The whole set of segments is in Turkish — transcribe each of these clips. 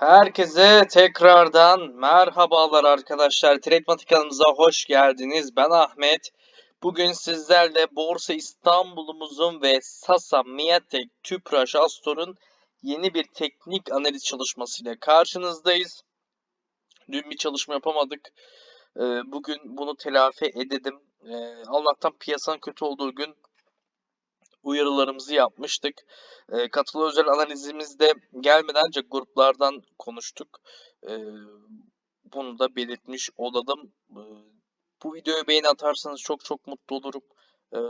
Herkese tekrardan merhabalar arkadaşlar. Trademat kanalımıza hoş geldiniz. Ben Ahmet. Bugün sizlerle Borsa İstanbul'umuzun ve Sasa, Miatek, Tüpraş, Astor'un yeni bir teknik analiz çalışmasıyla karşınızdayız. Dün bir çalışma yapamadık. Ee, Bugün bunu telafi edelim. Ee, Allah'tan piyasanın kötü olduğu gün uyarılarımızı yapmıştık. E, katılı özel analizimizde gelmeden önce gruplardan konuştuk. E, bunu da belirtmiş olalım. E, bu videoya beğeni atarsanız çok çok mutlu olurum. E,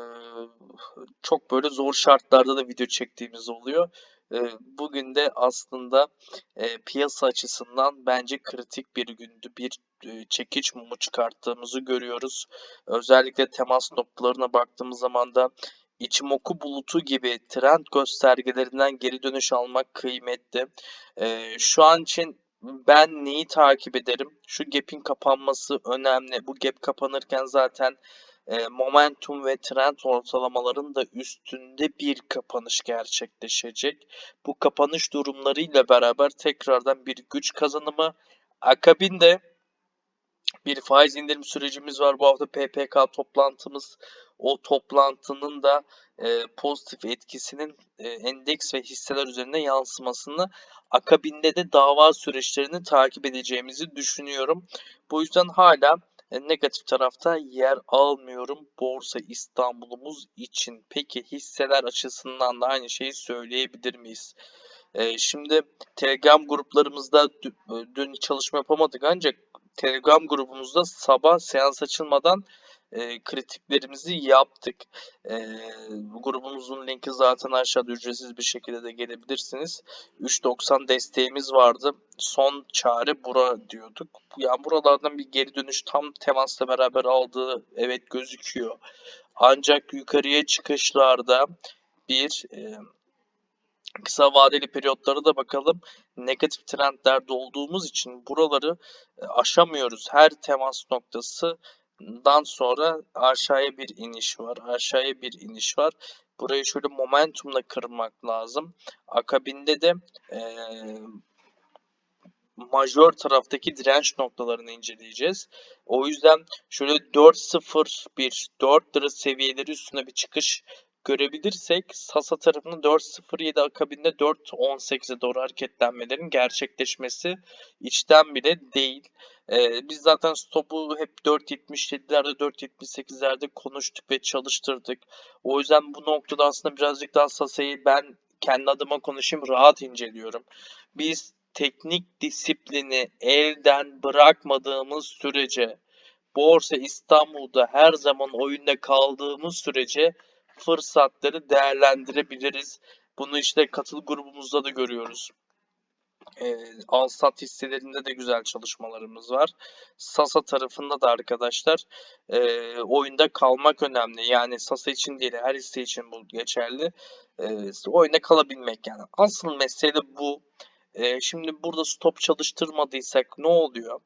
çok böyle zor şartlarda da video çektiğimiz oluyor. E, bugün de aslında e, piyasa açısından bence kritik bir gündü. Bir e, çekiç mumu çıkarttığımızı görüyoruz. Özellikle temas noktalarına baktığımız zaman da İçimoku bulutu gibi trend göstergelerinden geri dönüş almak kıymetli. Ee, şu an için ben neyi takip ederim? Şu gap'in kapanması önemli. Bu gap kapanırken zaten e, momentum ve trend ortalamaların da üstünde bir kapanış gerçekleşecek. Bu kapanış durumlarıyla beraber tekrardan bir güç kazanımı. Akabinde bir faiz indirim sürecimiz var. Bu hafta PPK toplantımız. O toplantının da e, pozitif etkisinin e, endeks ve hisseler üzerinde yansımasını akabinde de dava süreçlerini takip edeceğimizi düşünüyorum. Bu yüzden hala e, negatif tarafta yer almıyorum Borsa İstanbul'umuz için. Peki hisseler açısından da aynı şeyi söyleyebilir miyiz? E, şimdi Telegram gruplarımızda dün çalışma yapamadık ancak Telegram grubumuzda sabah seans açılmadan e, kritiklerimizi yaptık. E, grubumuzun linki zaten aşağıda ücretsiz bir şekilde de gelebilirsiniz. 3.90 desteğimiz vardı. Son çare bura diyorduk. Yani buralardan bir geri dönüş tam temasla beraber aldığı evet gözüküyor. Ancak yukarıya çıkışlarda bir e, kısa vadeli periyotlara da bakalım. Negatif trendlerde olduğumuz için buraları e, aşamıyoruz. Her temas noktasından sonra aşağıya bir iniş var. Aşağıya bir iniş var. Burayı şöyle momentumla kırmak lazım. Akabinde de ee, majör taraftaki direnç noktalarını inceleyeceğiz. O yüzden şöyle 4.01 4 lira seviyeleri üstüne bir çıkış görebilirsek Sasa tarafının 4.07 akabinde 4.18'e doğru hareketlenmelerin gerçekleşmesi içten bile değil. Ee, biz zaten stopu hep 4.77'lerde 4.78'lerde konuştuk ve çalıştırdık. O yüzden bu noktada aslında birazcık daha Sasa'yı ben kendi adıma konuşayım rahat inceliyorum. Biz teknik disiplini elden bırakmadığımız sürece Borsa İstanbul'da her zaman oyunda kaldığımız sürece fırsatları değerlendirebiliriz. Bunu işte katıl grubumuzda da görüyoruz. E, Alsat hisselerinde de güzel çalışmalarımız var. Sasa tarafında da arkadaşlar e, oyunda kalmak önemli. Yani Sasa için değil her hisse için bu geçerli. E, oyunda kalabilmek yani. Asıl mesele bu. E, şimdi burada stop çalıştırmadıysak ne oluyor?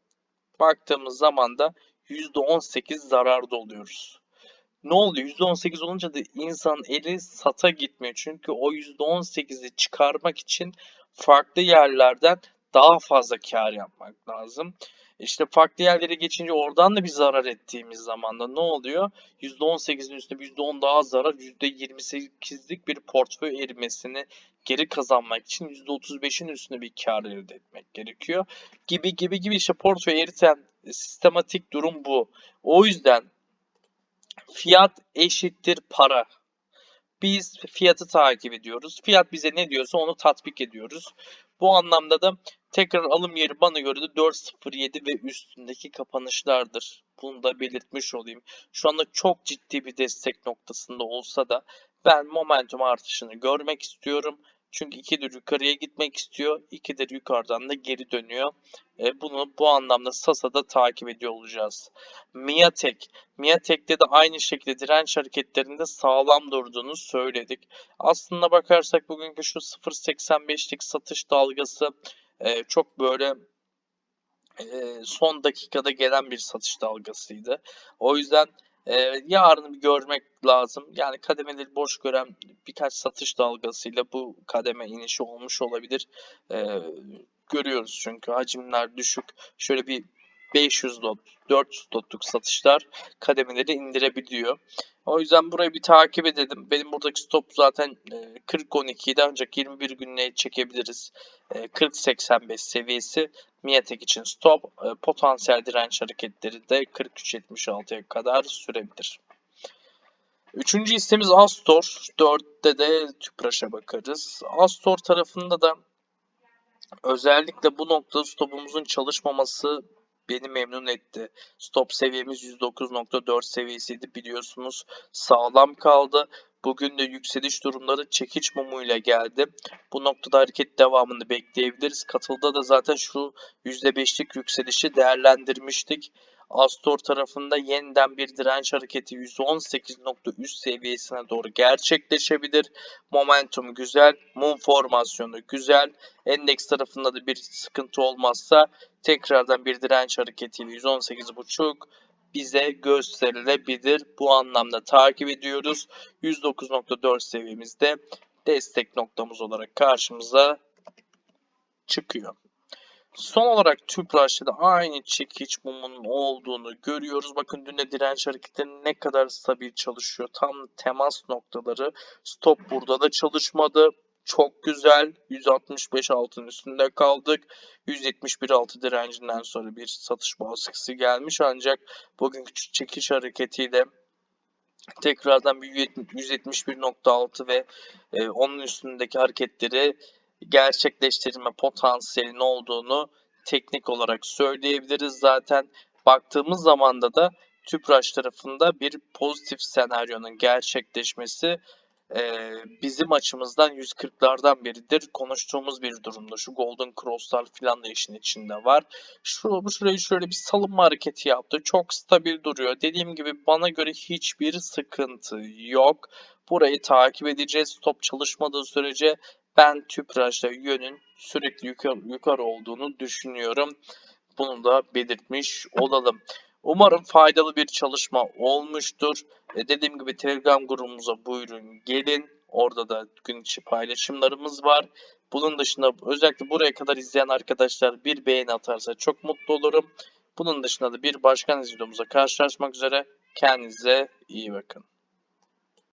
Baktığımız zaman da %18 zararda oluyoruz ne oluyor? %18 olunca da insan eli sata gitmiyor. Çünkü o %18'i çıkarmak için farklı yerlerden daha fazla kar yapmak lazım. İşte farklı yerlere geçince oradan da bir zarar ettiğimiz zaman da ne oluyor? %18'in üstünde %10 daha zarar, %28'lik bir portföy erimesini geri kazanmak için %35'in üstünde bir kar elde etmek gerekiyor. Gibi gibi gibi işte portföy eriten sistematik durum bu. O yüzden Fiyat eşittir para. Biz fiyatı takip ediyoruz. Fiyat bize ne diyorsa onu tatbik ediyoruz. Bu anlamda da tekrar alım yeri bana göre de 4.07 ve üstündeki kapanışlardır. Bunu da belirtmiş olayım. Şu anda çok ciddi bir destek noktasında olsa da ben momentum artışını görmek istiyorum. Çünkü ikidir yukarıya gitmek istiyor. ikidir yukarıdan da geri dönüyor. E, bunu bu anlamda Sasa'da takip ediyor olacağız. Miatek. Miatek'te de aynı şekilde direnç hareketlerinde sağlam durduğunu söyledik. Aslında bakarsak bugünkü şu 0.85'lik satış dalgası e, çok böyle e, son dakikada gelen bir satış dalgasıydı. O yüzden Ee, yarını bir görmek lazım. Yani kademeleri boş gören birkaç satış dalgasıyla bu kademe inişi olmuş olabilir. Ee, görüyoruz çünkü hacimler düşük. Şöyle bir 500 lot, 400 lotluk satışlar kademeleri indirebiliyor. O yüzden burayı bir takip edelim. Benim buradaki stop zaten e, 40.12'ydi ancak 21 günlüğe çekebiliriz. E, 40.85 seviyesi Miatek için stop. E, potansiyel direnç hareketleri de 43.76'ya kadar sürebilir. Üçüncü hissemiz Astor. 4'te de Tüpraş'a bakarız. Astor tarafında da özellikle bu noktada stopumuzun çalışmaması beni memnun etti. Stop seviyemiz 109.4 seviyesiydi biliyorsunuz. Sağlam kaldı. Bugün de yükseliş durumları çekiç mumuyla geldi. Bu noktada hareket devamını bekleyebiliriz. Katılda da zaten şu %5'lik yükselişi değerlendirmiştik. Astor tarafında yeniden bir direnç hareketi 118.3 seviyesine doğru gerçekleşebilir. Momentum güzel, mum formasyonu güzel. Endeks tarafında da bir sıkıntı olmazsa tekrardan bir direnç hareketiyle 118.5 bize gösterilebilir. Bu anlamda takip ediyoruz. 109.4 seviyemizde destek noktamız olarak karşımıza çıkıyor. Son olarak Tüpraş'ta da aynı çekiç mumunun olduğunu görüyoruz. Bakın dün de direnç hareketleri ne kadar stabil çalışıyor. Tam temas noktaları. Stop burada da çalışmadı. Çok güzel. 165 altın üstünde kaldık. 171 altı direncinden sonra bir satış baskısı gelmiş. Ancak bugünkü çekiş hareketiyle tekrardan bir 171.6 ve e, onun üstündeki hareketleri gerçekleştirme potansiyelinin olduğunu teknik olarak söyleyebiliriz. Zaten baktığımız zamanda da Tüpraş tarafında bir pozitif senaryonun gerçekleşmesi e, bizim açımızdan 140'lardan biridir. Konuştuğumuz bir durumda. Şu Golden Cross'lar filan da işin içinde var. Şu, şurayı şöyle bir salınma hareketi yaptı. Çok stabil duruyor. Dediğim gibi bana göre hiçbir sıkıntı yok. Burayı takip edeceğiz. Stop çalışmadığı sürece ben tüpraşta yönün sürekli yukarı, yukarı olduğunu düşünüyorum. Bunu da belirtmiş olalım. Umarım faydalı bir çalışma olmuştur. E dediğim gibi Telegram grubumuza buyurun gelin. Orada da gün içi paylaşımlarımız var. Bunun dışında özellikle buraya kadar izleyen arkadaşlar bir beğeni atarsa çok mutlu olurum. Bunun dışında da bir başka videomuzda karşılaşmak üzere. Kendinize iyi bakın.